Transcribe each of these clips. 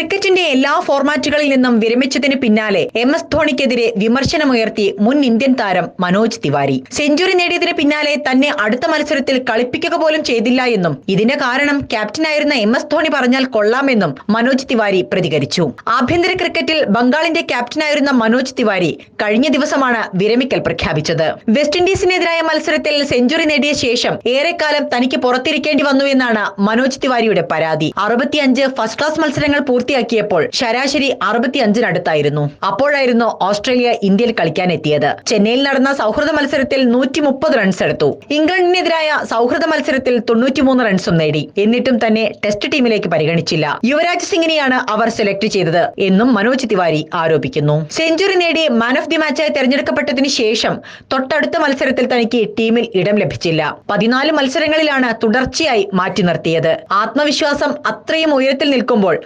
ക്രിക്കറ്റിന്റെ എല്ലാ ഫോർമാറ്റുകളിൽ നിന്നും വിരമിച്ചതിന് പിന്നാലെ എം എസ് ധോണിക്കെതിരെ വിമർശനമുയർത്തി മുൻ ഇന്ത്യൻ താരം മനോജ് തിവാരി. സെഞ്ചുറി നേടിയതിന് പിന്നാലെ തന്നെ അടുത്ത മത്സരത്തിൽ കളിപ്പിക്കുക പോലും ചെയ്തില്ല എന്നും ഇതിന്റെ കാരണം ക്യാപ്റ്റനായിരുന്ന എം എസ് ധോണി പറഞ്ഞാൽ കൊള്ളാമെന്നും മനോജ് തിവാരി പ്രതികരിച്ചു. ആഭ്യന്തര ക്രിക്കറ്റിൽ ബംഗാളിന്റെ ക്യാപ്റ്റനായിരുന്ന മനോജ് തിവാരി കഴിഞ്ഞ ദിവസമാണ് വിരമിക്കൽ പ്രഖ്യാപിച്ചത്. വെസ്റ്റ് ഇൻഡീസിനെതിരായ മത്സരത്തിൽ സെഞ്ചുറി നേടിയ ശേഷം ഏറെക്കാലം തനിക്ക് പുറത്തിരിക്കേണ്ടി വന്നു എന്നാണ് മനോജ് തിവാരിയുടെ പരാതി. അറുപത്തിയഞ്ച് ഫസ്റ്റ് ക്ലാസ് മത്സരങ്ങൾ പൂർത്തിയാക്കിയപ്പോൾ ശരാശരി അറുപത്തിയഞ്ചിനടുത്തായിരുന്നു. അപ്പോഴായിരുന്നു ഓസ്ട്രേലിയ ഇന്ത്യയിൽ കളിക്കാൻ എത്തിയത് ചെന്നൈയിൽ നടന്ന സൗഹൃദ മത്സരത്തിൽ നൂറ്റി മുപ്പത് റൺസ് എടുത്തു. ഇംഗ്ലണ്ടിനെതിരായ സൗഹൃദ മത്സരത്തിൽ തൊണ്ണൂറ്റിമൂന്ന് റൺസും നേടി. എന്നിട്ടും തന്നെ ടെസ്റ്റ് ടീമിലേക്ക് പരിഗണിച്ചില്ല. യുവരാജ് സിംഗിനെയാണ് അവർ സെലക്ട് ചെയ്തത് എന്നും മനോജ് തിവാരി ആരോപിക്കുന്നു. സെഞ്ചുറി നേടി മാൻ ഓഫ് ദി മാച്ചായി തെരഞ്ഞെടുക്കപ്പെട്ടതിന് ശേഷം തൊട്ടടുത്ത മത്സരത്തിൽ തനിക്ക് ടീമിൽ ഇടം ലഭിച്ചില്ല. പതിനാല് മത്സരങ്ങളിലാണ് തുടർച്ചയായി മാറ്റി നിർത്തിയത്. ആത്മവിശ്വാസം അത്രയും ഉയരത്തിൽ നിൽക്കുമ്പോൾ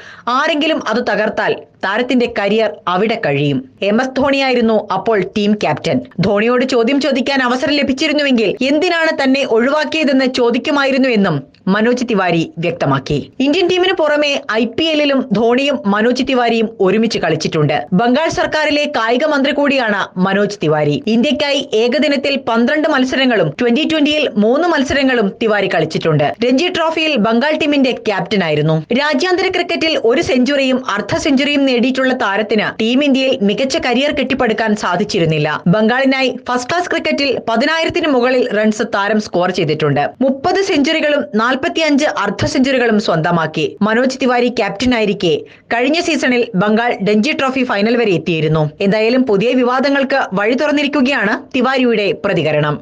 ആരെങ്കിലും അത് തകർത്താൽ താരത്തിന്റെ കരിയർ അവിടെ കഴിയും. എം എസ് ധോണിയായിരുന്നു അപ്പോൾ ടീം ക്യാപ്റ്റൻ. ധോണിയോട് ചോദ്യം ചോദിക്കാൻ അവസരം ലഭിച്ചിരുന്നുവെങ്കിൽ എന്തിനാണ് തന്നെ ഒഴിവാക്കിയതെന്ന് ചോദിക്കുമായിരുന്നുവെന്നും മനോജ് തിവാരി വ്യക്തമാക്കി. ഇന്ത്യൻ ടീമിന് പുറമെ ഐ പി എല്ലിലും ധോണിയും മനോജ് തിവാരിയും ഒരുമിച്ച് കളിച്ചിട്ടുണ്ട്. ബംഗാൾ സർക്കാരിലെ കായിക മന്ത്രി കൂടിയാണ് മനോജ് തിവാരി. ഇന്ത്യക്കായി ഏകദിനത്തിൽ പന്ത്രണ്ട് മത്സരങ്ങളും ട്വന്റി ട്വന്റിയിൽ മൂന്ന് മത്സരങ്ങളും തിവാരി കളിച്ചിട്ടുണ്ട്. രഞ്ജി ട്രോഫിയിൽ ബംഗാൾ ടീമിന്റെ ക്യാപ്റ്റനായിരുന്നു. രാജ്യാന്തര ക്രിക്കറ്റിൽ ഒരു സെഞ്ചുറിയും അർദ്ധ സെഞ്ചുറിയും നേടിയിട്ടുള്ള താരത്തിന് ടീം ഇന്ത്യയിൽ മികച്ച കരിയർ കെട്ടിപ്പടുക്കാൻ സാധിച്ചിരുന്നില്ല. ബംഗാളിനായി ഫസ്റ്റ് ക്ലാസ് ക്രിക്കറ്റിൽ പതിനായിരത്തിന് മുകളിൽ റൺസ് താരം സ്കോർ ചെയ്തിട്ടുണ്ട്. മുപ്പത് സെഞ്ചുറികളും നാൽപ്പത്തിയഞ്ച് അർദ്ധ സെഞ്ചുറികളും സ്വന്തമാക്കി. മനോജ് തിവാരി ക്യാപ്റ്റനായിരിക്കെ. കഴിഞ്ഞ സീസണിൽ ബംഗാൾ രഞ്ജി ട്രോഫി ഫൈനൽ വരെ എത്തിയിരുന്നു. എന്തായാലും പുതിയ വിവാദങ്ങൾക്ക് വഴി തുറന്നിരിക്കുകയാണ് തിവാരിയുടെ പ്രതികരണം.